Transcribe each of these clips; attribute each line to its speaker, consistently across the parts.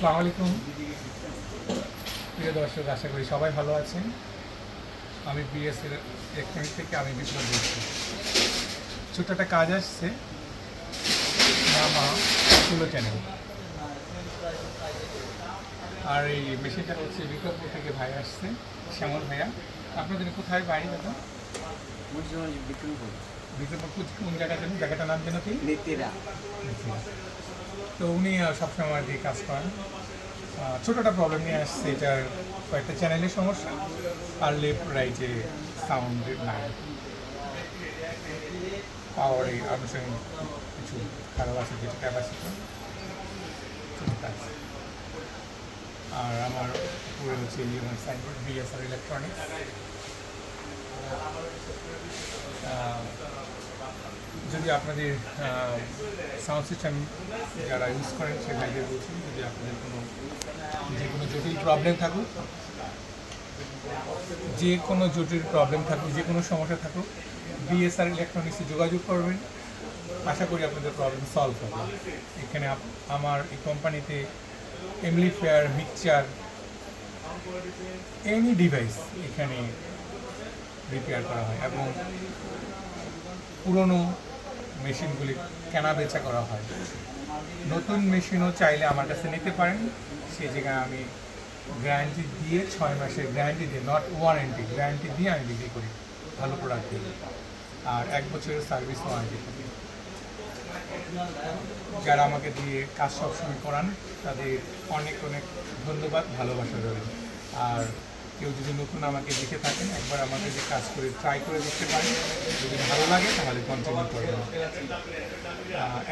Speaker 1: আসসালামু আলাইকুম। প্রিয় দর্শক আশা করি সবাই ভালো আছেন। আমি বিএস ইলেকট্রনিক থেকে আমি বিপ্লব বলছি। ছোট্ট একটা কাজ আসছে। ষোলো চ্যানেল আর এই মেশিনটা হচ্ছে বিকল্প থেকে ভাই আসছে শ্যামল ভাইয়া। আপনাদের কোথায় বাড়ি দাদা?
Speaker 2: বিক্রমপুর।
Speaker 1: বিক্রমপুর কোন জায়গা যেন জায়গাটার নাম যেন কি?
Speaker 2: নেতিরা
Speaker 1: তো উনি সবসময় আর কাজ করেন। আহ, ছোট একটা প্রবলেম নিয়ে আসছে এটার কয়েকটা চ্যানেলের সমস্যা। আর লেফট রাইটে সাউন্ড নাই। পাওয়ারে আনুষঙ্গিক কিছু খারাপ আছে যেটা ক্যাপাসিটি আর আমার পুরো হচ্ছে আমার সাইনবোর্ড বিএসআর ইলেকট্রনিক্স যদি আপনাদের সাউন্ড সিস্টেম যারা ইউজ করেন সে ভাইদের বলছি, যদি আপনাদের কোনো, যে কোনো জটিল প্রবলেম থাকুক, যে কোনো জটিল প্রবলেম থাকুক, যে কোনো সমস্যা থাকুক বিএসআর ইলেকট্রনিক্সে যোগাযোগ করবেন। আশা করি আপনাদের প্রবলেম সলভ হবে। এখানে আমার এই কোম্পানিতে এমলিফেয়ার মিক্সচার এনি ডিভাইস এখানে রিপেয়ার করা হয় এবং পুরনো মেশিনগুলি কেনা বেচা করা হয়। নতুন মেশিনও চাইলে আমার কাছে নিতে পারেন। সেই জায়গায় আমি গ্যারান্টি দিয়ে ছয় মাসের গ্যারান্টি দিয়ে নট ওয়ারেন্টি গ্যারান্টি দিয়ে আমি বিক্রি করি। ভালো প্রোডাক্ট দিয়ে। আর এক বছরের সার্ভিস ওয়ারেন্টি থাকি। যারা আমাকে দিয়ে কাজ সবসময় করান, তাদের অনেক অনেক ধন্যবাদ, ভালোবাসা রইল। আর কেউ যদি নতুন আমাকে দেখে থাকেন একবার আমাকে যে কাজ করে ট্রাই করে দেখতে পারেন। যদি ভালো লাগে তাহলে কন্টিনিউ করবেন।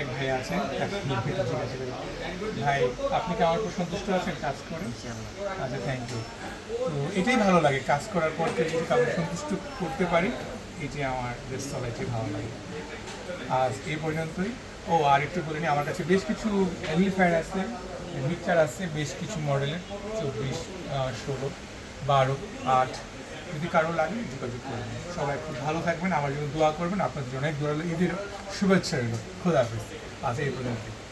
Speaker 1: এক ভাই আছে তাকে জিজ্ঞাসা করি, ভাই। আপনি কি আমার উপর সন্তুষ্ট আছেন কাজ করে আচ্ছা থ্যাংক ইউ তো এটাই ভালো লাগে কাজ করার পর যদি কাউকে সন্তুষ্ট করতে পারি এটি আমার বেশ চলাইতে ভালো লাগে। আজ এ পর্যন্তই। ও আর একটু বলে নিই আমার কাছে বেশ কিছু অ্যামিফায়ার আছে মিক্সার আছে বেশ কিছু মডেলের চব্বিশ ষোলো। বারো, আট, যদি কারও লাগে যোগাযোগ করবেন সবাই খুব ভালো থাকবেন। আমার জন্য দোয়া করবেন। আপনার জন্য অনেক দোয়া। ঈদের শুভেচ্ছা রইল। খোদা হাফিজ। আজ এই পর্যন্ত